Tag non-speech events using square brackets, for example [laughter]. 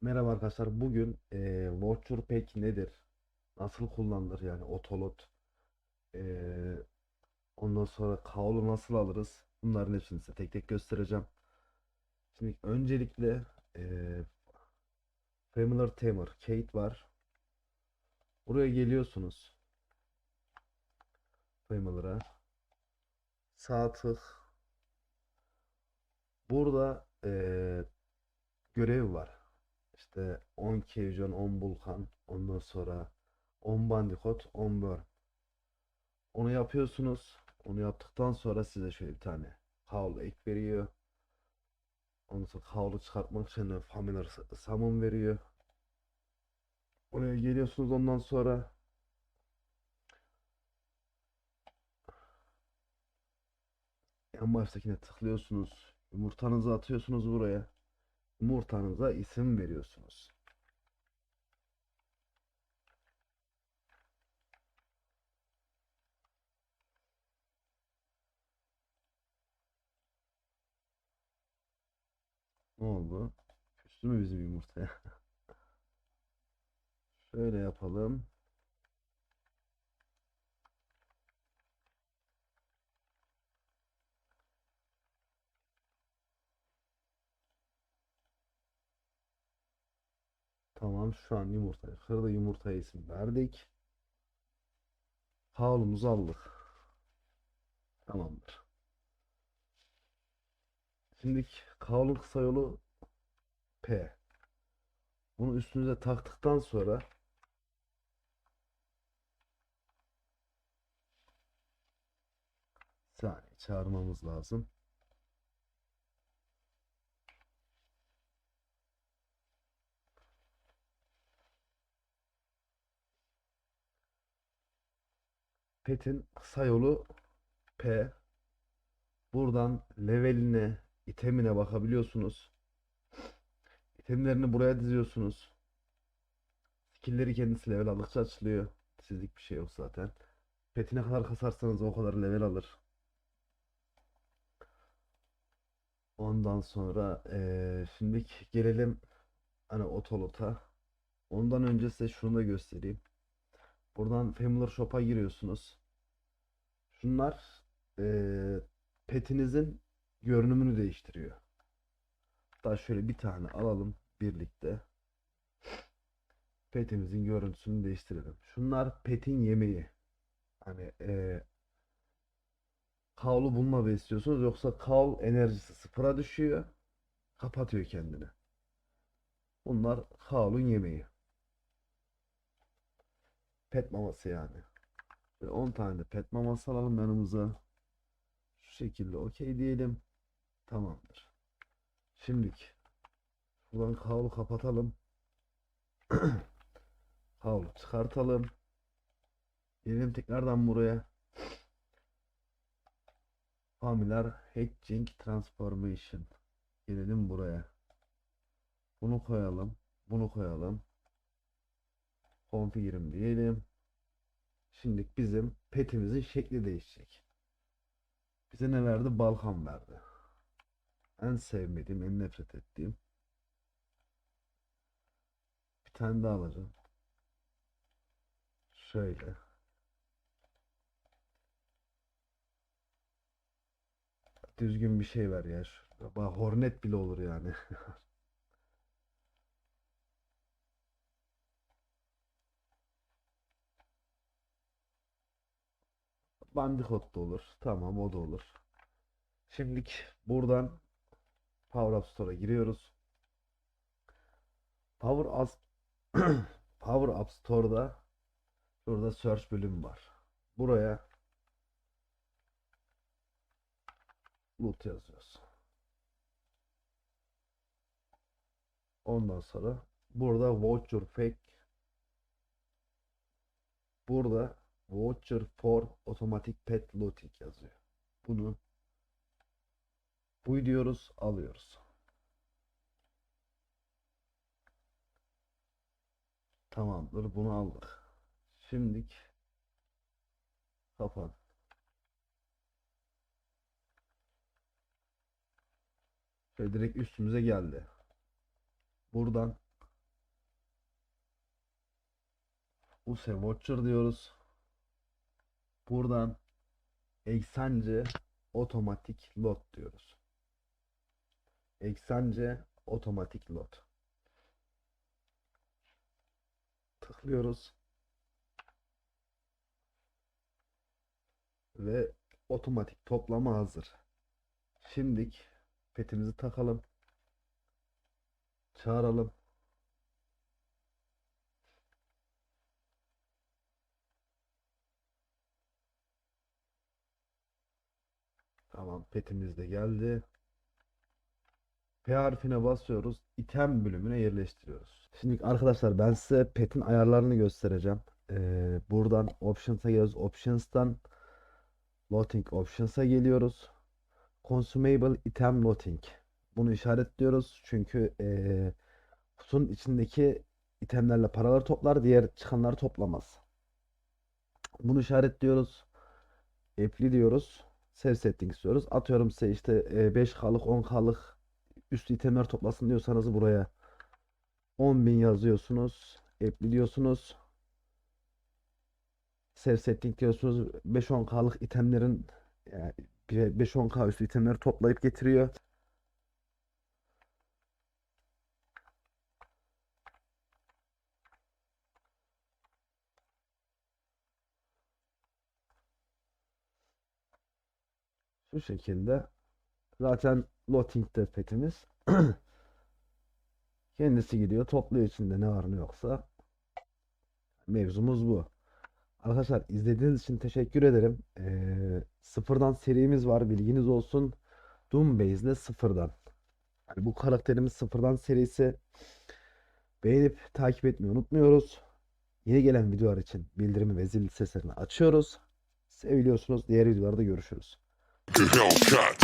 Merhaba arkadaşlar. Bugün eee Voucher Pack nedir? Nasıl kullanılır yani otolot? Eee, ondan sonra kaolu nasıl alırız? Bunların hepsini size tek tek göstereceğim. Şimdi öncelikle eee Familiar Tamer Kate var. Buraya geliyorsunuz. Familiar'a. Sağ tık. Burada eee görev var. İşte 10 Kevjon, 10 Vulkan, ondan sonra 10 Bandicoot, 10 Burn. Onu yapıyorsunuz. Onu yaptıktan sonra size şöyle bir tane kaul ek veriyor. Ondan sonra kaulu çıkartmak için Familiar Summon veriyor. Oraya geliyorsunuz ondan sonra en baştakine tıklıyorsunuz. Yumurtanızı atıyorsunuz buraya. Yumurtanıza isim veriyorsunuz. Ne oldu? Küstü mü bizim yumurtaya? [laughs] Şöyle yapalım. Tamam şu an yumurtayı kırdı yumurtaya isim verdik. Havlumuzu aldık. Tamamdır. Şimdi kavlun kısa yolu P. Bunu üstünüze taktıktan sonra saniye çağırmamız lazım. Pet'in kısa yolu P. Buradan leveline, itemine bakabiliyorsunuz. İtemlerini buraya diziyorsunuz. Skill'leri kendisi level aldıkça açılıyor. Sizlik bir şey yok zaten. Pet'i ne kadar kasarsanız o kadar level alır. Ondan sonra eee şimdi gelelim hani otolota. Ondan önce size şunu da göstereyim. Buradan Familiar Shop'a giriyorsunuz. Şunlar eee petinizin görünümünü değiştiriyor. Hatta şöyle bir tane alalım birlikte. Petimizin görüntüsünü değiştirelim. Şunlar petin yemeği. Hani eee kavlu bununla besliyorsunuz yoksa kav enerjisi sıfıra düşüyor. Kapatıyor kendini. Bunlar kavlun yemeği. Pet maması yani. Böyle 10 tane pet maması alalım yanımıza. Şu şekilde okey diyelim. Tamamdır. Şimdiki buradan kavlu kapatalım. [clears throat] Kavlu çıkartalım. Gelelim tekrardan buraya. Familiar Hatching Transformation. Gelelim buraya. Bunu koyalım. Bunu koyalım. Configure'im diyelim. Şimdi bizim petimizin şekli değişecek. Bize ne verdi? Balkan verdi. En sevmediğim, en nefret ettiğim. Bir tane daha alacağım. Şöyle. Düzgün bir şey ver ya. Hornet bile olur yani. [laughs] Bandicoot da olur. Tamam o da olur. Şimdilik buradan Power Up Store'a giriyoruz. Power Up [clears throat] Power Up Store'da şurada search bölümü var. Buraya loot yazıyoruz. Ondan sonra burada voucher fake burada voucher for automatic pet looting yazıyor. Bunu bu diyoruz alıyoruz. Tamamdır bunu aldık. Şimdilik kapan. Şöyle direkt üstümüze geldi. Buradan Use Watcher diyoruz. Buradan Eksence otomatik load diyoruz. Eksence otomatik load. Tıklıyoruz. Ve otomatik toplama hazır. Şimdik petimizi takalım. Çağıralım. Tamam petimiz de geldi. P harfine basıyoruz. item bölümüne yerleştiriyoruz. Şimdi arkadaşlar ben size pet'in ayarlarını göstereceğim. Ee, buradan options'a geliyoruz. Options'tan loading options'a geliyoruz. Consumable item loading. Bunu işaretliyoruz. Çünkü ee, kutunun içindeki itemlerle paraları toplar. Diğer çıkanları toplamaz. Bunu işaretliyoruz. Apply diyoruz. Save settings diyoruz. Atıyorum size işte 5K'lık 10K'lık üst itemler toplasın diyorsanız buraya 10.000 yazıyorsunuz. Apply diyorsunuz. Save setting diyorsunuz. 5-10K'lık itemlerin yani 5-10K üstü itemleri toplayıp getiriyor. Şu şekilde zaten loading'de petimiz [clears throat] kendisi gidiyor topluyor içinde ne var ne yoksa mevzumuz bu. Arkadaşlar izlediğiniz için teşekkür ederim. Ee, sıfırdan serimiz var bilginiz olsun. Doom Base'le sıfırdan. Yani bu karakterimiz sıfırdan serisi. Beğenip takip etmeyi unutmuyoruz. Yeni gelen videolar için bildirimi ve zil seslerini açıyoruz. Seviliyorsunuz. Diğer videolarda görüşürüz. The Hellcat.